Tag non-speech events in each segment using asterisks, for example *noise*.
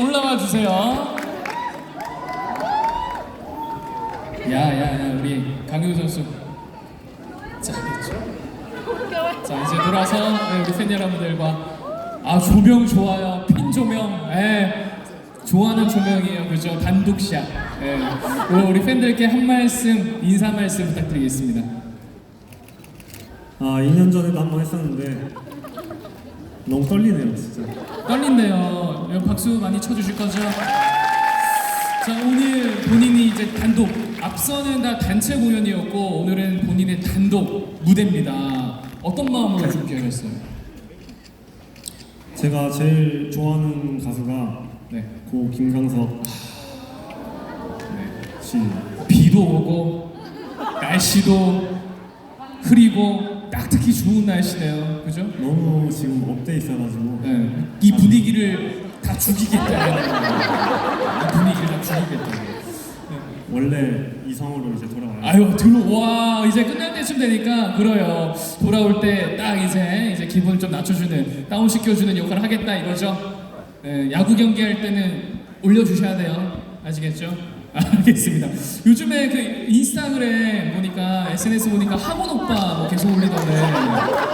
올라와 주세요. 야 야 야 우리 강효 선수. 자. 자 이제 돌아서 네, 우리 팬 여러분들과 아 조명 좋아요 핀 조명. 예. 좋아하는 조명이에요 그죠 단독샷. 예. 우리 팬들께 한 말씀 인사 말씀 부탁드리겠습니다. 아 2년 전에도 한 번 했었는데 너무 떨리네요 진짜 떨린대요. 여러분 박수 많이 쳐주실 거죠? 자 오늘 본인이 이제 단독 앞서는 다 단체 공연이었고 오늘은 본인의 단독 무대입니다. 어떤 마음으로 준비하셨어요? 제가 제일 좋아하는 가수가 네. 고 김강석 네. 씨 비도 오고 날씨도 흐리고 딱딱히 좋은 날씨네요. 그죠? 너무 지금 업돼 있어가지고 네. 이 분위기를 다 죽이겠다. 이 분위기를 다 죽이겠다. 원래 이성으로 이제 돌아와요 아유 들어와 이제 끝날 때쯤 되니까 그래요 돌아올 때 딱 이제 이제 기분 좀 낮춰주는 다운 시켜주는 역할을 하겠다 이거죠 네, 야구 경기 할 때는 올려주셔야 돼요 아시겠죠 *laughs* 알겠습니다. 요즘에 그 인스타그램 보니까 SNS 보니까 학원 오빠 뭐 계속 올리던데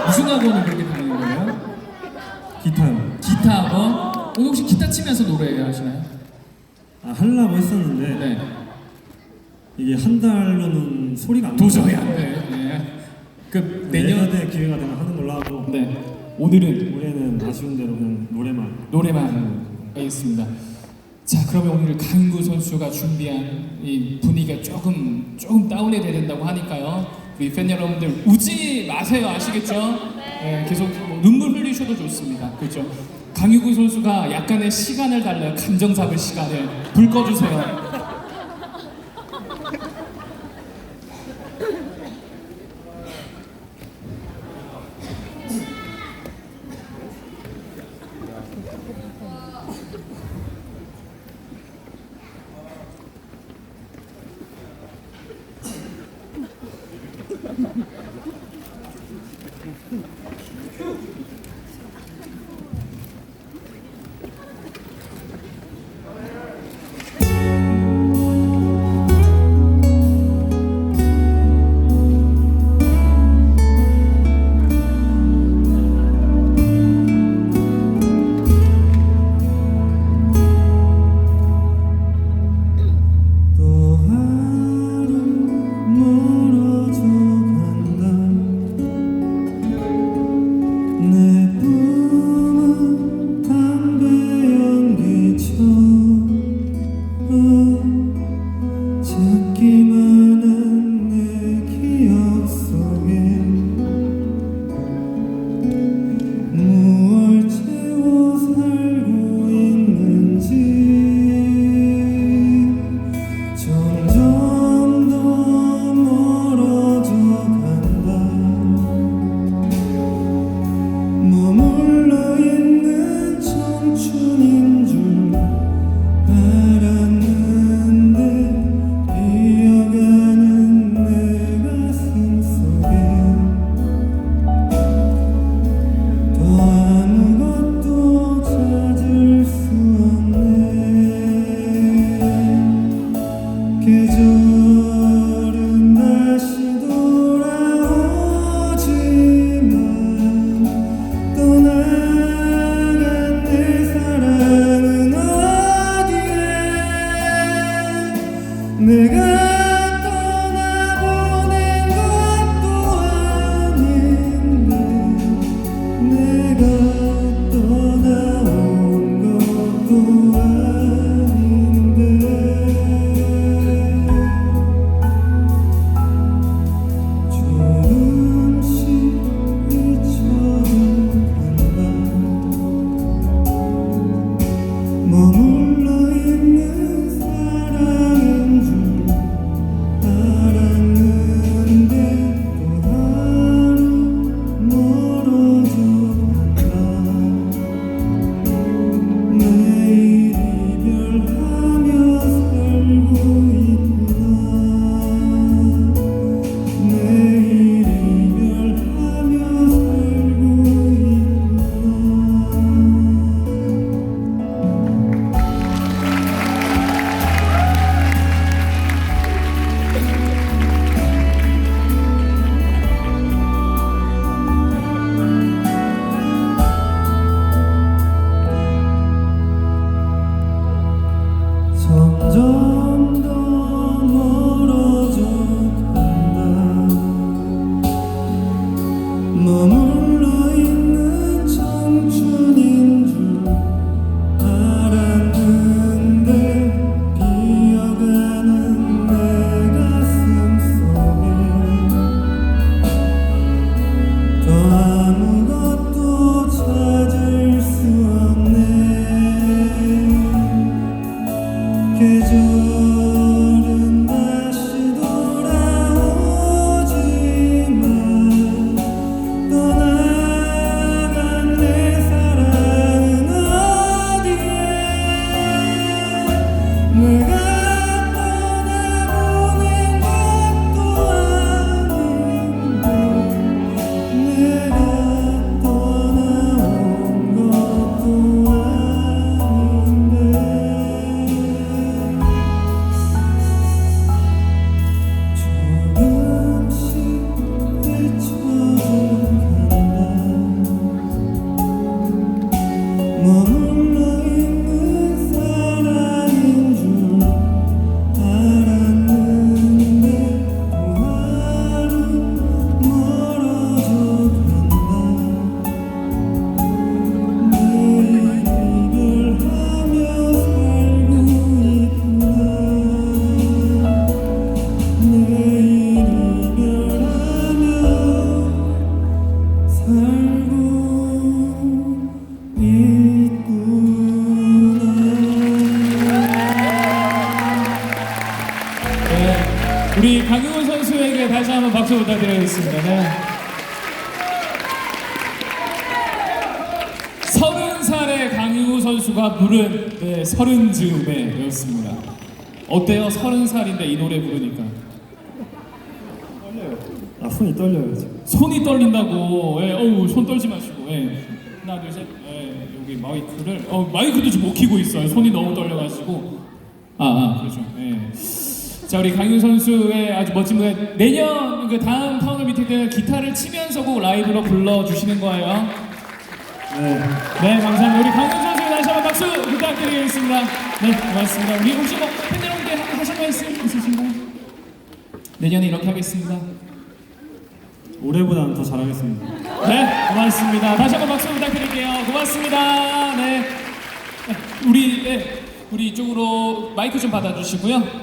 무슨 학원을 그렇게 다니는 거예요? 기타요 기타 학원? 오늘 혹시 기타 치면서 노래 하시나요? 아 하려고 했었는데 네. 이게 한 달로는 소리가 안 도저히 나요. 안돼. 네. 그 내년에 내년 기회가 되면 하는 걸로 하고 네. 오늘은? 올해는 아쉬운 대로 그냥 노래만. 노래만 알겠습니다. 자 그러면 오늘 강구 선수가 준비한 이 분위기가 조금 조금 다운이 돼야 된다고 하니까요. 우리 팬 여러분들 우지 마세요 아시겠죠? 네, 계속 뭐 눈물 흘리셔도 좋습니다. 그렇죠? 강유구 선수가 약간의 시간을 달래요. 감정 잡을 시간을 불 꺼주세요. 내가 우리 강용훈 선수에게 다시 한번 박수 부탁드리겠습니다. 네. 서른 살의 강용우 선수가 부른 네, 서른 즈음에였습니다. 어때요? 서른 살인데 이 노래 부르니까 아 손이 떨려요 지금 손이 떨린다고. 예, 어우 손 떨지 마시고. 예. 하나 둘 셋. 예, 여기 마이크를 어 마이크도 지금 못 키고 있어요. 손이 너무 떨려가지고. 아, 아 그렇죠. 예. 자 우리 강윤 선수의 아주 멋진 무대 내년 그 다음 타운을 미팅 때는 기타를 치면서 꼭 라이브로 불러주시는 거예요. 네 네 감사합니다. 우리 강윤 선수 다시 한번 박수 부탁드리겠습니다. 네 고맙습니다. 우리 혹시 뭐 팬 여러분께 하- 하실 말씀 있으신가요? 내년에 이렇게 하겠습니다. 올해보다는 더 잘하겠습니다 네, 고맙습니다. 다시 한번 박수 부탁드릴게요. 고맙습니다. 네, 우리 네, 우리 이쪽으로 마이크 좀 받아주시고요.